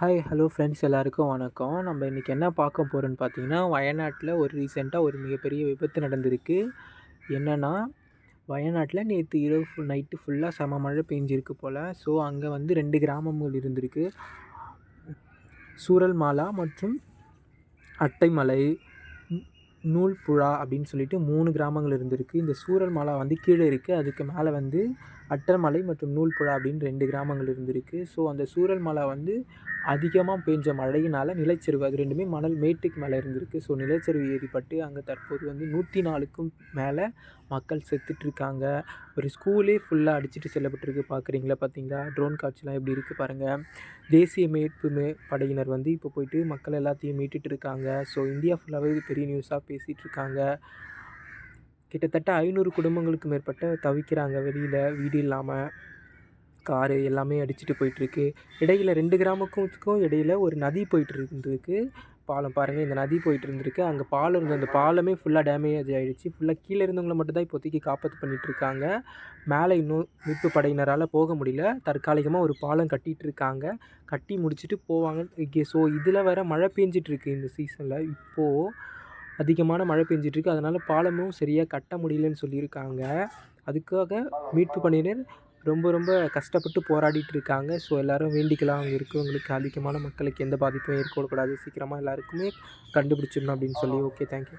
Hi hello friends எல்லாருக்கும் வணக்கம். நம்ம இன்றைக்கி என்ன பார்க்க போகிறோன்னு பார்த்தீங்கன்னா வயநாட்டில் ஒரு ரீசெண்டாக ஒரு மிகப்பெரிய விபத்து நடந்திருக்கு. என்னென்னா வயநாட்டில் நேற்று இரவு ஃபுல் நைட்டு ஃபுல்லாக செம மழை பெஞ்சிருக்கு போல். ஸோ அங்கே வந்து ரெண்டு கிராமங்கள் இருந்திருக்கு. சூரல்மாலா மற்றும் அட்டைமலை நூல்புழா அப்படின்னு சொல்லிட்டு மூணு கிராமங்கள் இருந்திருக்கு. இந்த சூரல்மலை வந்து கீழே இருக்குது அதுக்கு மேலே வந்து அட்டமலை மற்றும் நூல்புழா அப்படின்னு ரெண்டு கிராமங்கள் இருந்திருக்கு. ஸோ அந்த சூரல்மலை வந்து அதிகமாக பெஞ்ச மழையினால் நிலச்சரிவு அது ரெண்டுமே மணல் மேட்டுக்கு மேலே இருந்திருக்கு. ஸோ நிலச்சரிவு ஏற்பட்டு அங்கே தற்போது வந்து நூற்றி நாலுக்கும் மேலே மக்கள் செத்துட்ருக்காங்க ஒரு ஸ்கூலே ஃபுல்லாக அடிச்சுட்டு செல்லப்பட்டிருக்கு. பார்க்குறீங்களா பார்த்தீங்களா ட்ரோன் காட்சிலாம் எப்படி இருக்குது பாருங்கள் தேசிய மீட்பு மே படையினர் வந்து இப்போ போயிட்டு மக்கள் எல்லாத்தையும் மீட்டுட்டு இருக்காங்க. ஸோ இந்தியா ஃபுல்லாகவே இது பெரிய நியூஸாக பேசிகிட்டு இருக்காங்க. கிட்டத்தட்ட ஐநூறு குடும்பங்களுக்கு மேற்பட்ட தவிக்கிறாங்க வெளியில். வீடு இல்லாமல் காரு எல்லாமே அடிச்சுட்டு போயிட்டுருக்கு. இடையில் ரெண்டு கிராமத்துக்கும் இடையில் ஒரு நதி போயிட்டு இருந்திருக்கு பாலம் பாருங்கள் இந்த நதி போயிட்டு இருந்திருக்கு அங்கே பாலம் இருந்த அந்த பாலமே ஃபுல்லாக டேமேஜ் ஆகிடுச்சு ஃபுல்லாக கீழே இருந்தவங்கள மட்டும் தான் இப்போதைக்கு காப்பாற்று பண்ணிகிட்டு இருக்காங்க மேலே இன்னும் மீட்பு படையினரால் போக முடியல. தற்காலிகமாக ஒரு பாலம் கட்டிகிட்டு இருக்காங்க கட்டி முடிச்சுட்டு போவாங்க. இங்கே ஸோ இதில் வேற மழை பெஞ்சிட்ருக்கு இந்த சீசனில் இப்போது அதிகமான மழை பெஞ்சிட்ருக்கு அதனால் பாலமும் சரியாக கட்ட முடியலன்னு சொல்லியிருக்காங்க. அதுக்காக மீட்பு பணியினர் ரொம்ப ரொம்ப கஷ்டப்பட்டு போராடிட்டு இருக்காங்க ஸோ எல்லோரும் வேண்டிக்கலாம். அங்கே இருக்கவங்களுக்கு அதிகமான மக்களுக்கு எந்த பாதிப்பும் ஏற்படக்கூடாது. சீக்கிரமாக எல்லாருக்குமே கண்டுபிடிச்சிடணும் அப்படின்னு சொல்லி. Okay thank you